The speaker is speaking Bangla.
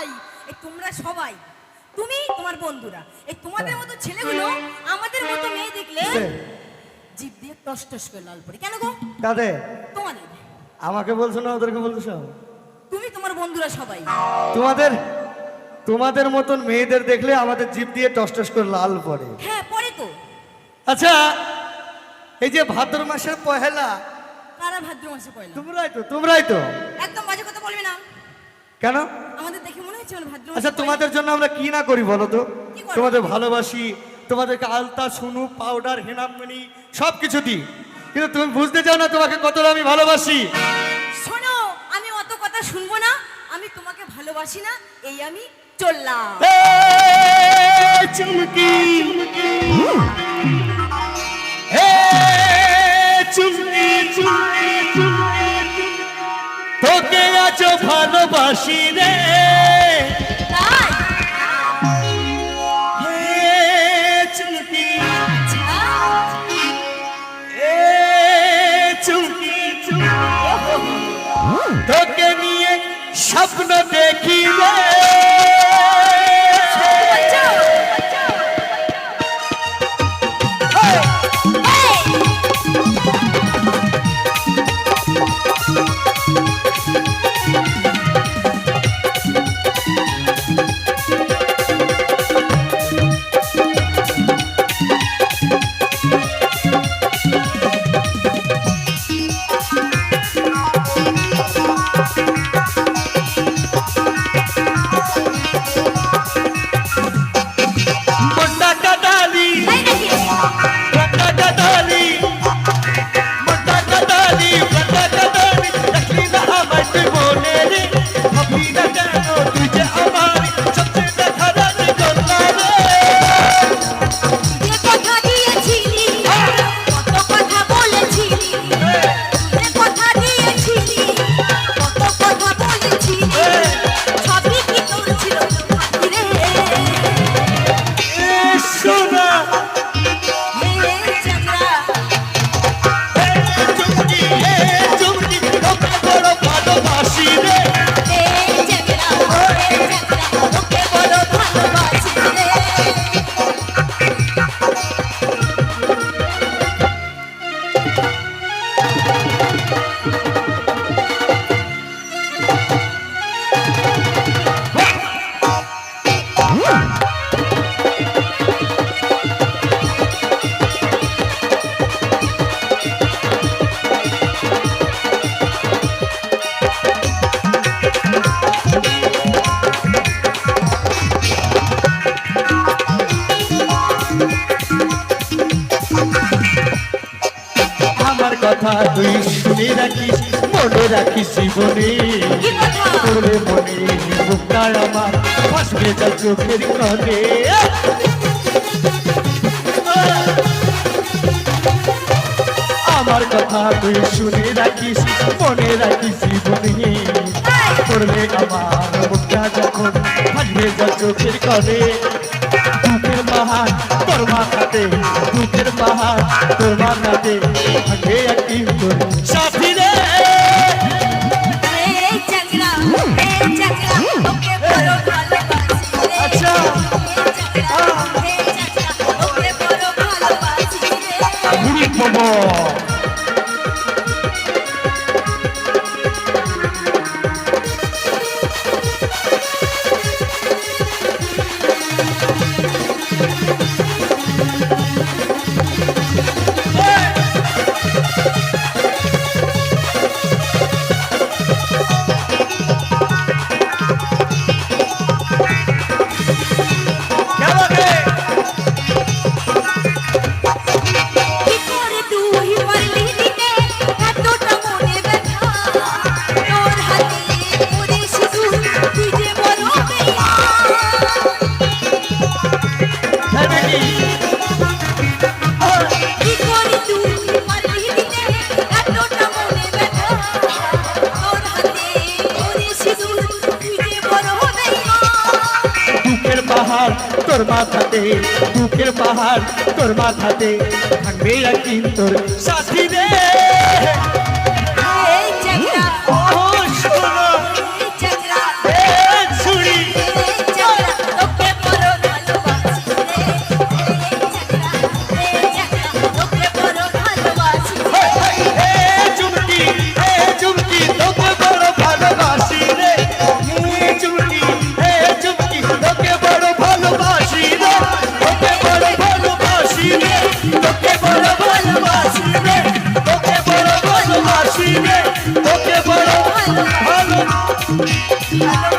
ভাই এই তোমরা সবাই তুমি তোমার বন্ধুরা এই তোমাদের মতো ছেলেগুলো আমাদের মতো মেয়ে দেখলে জিভ দিয়ে টস টস করে লাল পড়ে। কেন গো? কাদের তোমাদের। আমাকে বলছো না ওদেরকে বলছো? তুমি তোমার বন্ধুরা সবাই। তোমাদের তোমাদের মতন মেয়েদের দেখলে আমাদের জিভ দিয়ে টস টস করে লাল পড়ে। হ্যাঁ পরে তো। আচ্ছা এই যে ভাদ্র মাসের পহেলা কারা ভাদ্র মাসে পয়লা? তোমরাই তো তোমরাই তো। একদম বাজে কথা বলবি না। কেন? আমাদের দেখে মনে হচ্ছে ভাদ্র আচ্ছা তোমাদের জন্য আমরা কি না করি বলো তো? তোমাদের ভালোবাসি তোমাদেরকে আলতা সুনু পাউডার হেনামনি সব কিছু দিই। কিন্তু তুমি বুঝতে চাও না তোমাকে কতটা আমি ভালোবাসি? শোনো আমি অত কথা শুনব না আমি তোমাকে ভালোবাসি না এই আমি চললাম। চুমকি। ভালোবাসি রে। তোকে নিয়ে স্বপ্ন দেখি রে। কথা তুই শুনে রাখিস। মনে রাখিস জীবনে? করলে মনে মুক্তার আমার ফাঁসবে যা চোখের কনে আমার কথা তুই শুনে রাখিস মনে রাখিস জীবনে। করলে আমার মুক্তা যখন ফাঁসবে যা চোখের কনে পাহাড় তোর মাথাতে দুঃখের পাহাড় তোর মাথাতে থাকে একটি সাথী for more. পাহাড় তোর মাথাতে বুকের পাহাড় তোর মাথাতে থাকবে একদিন তোর সাথী রে ভালোবাসি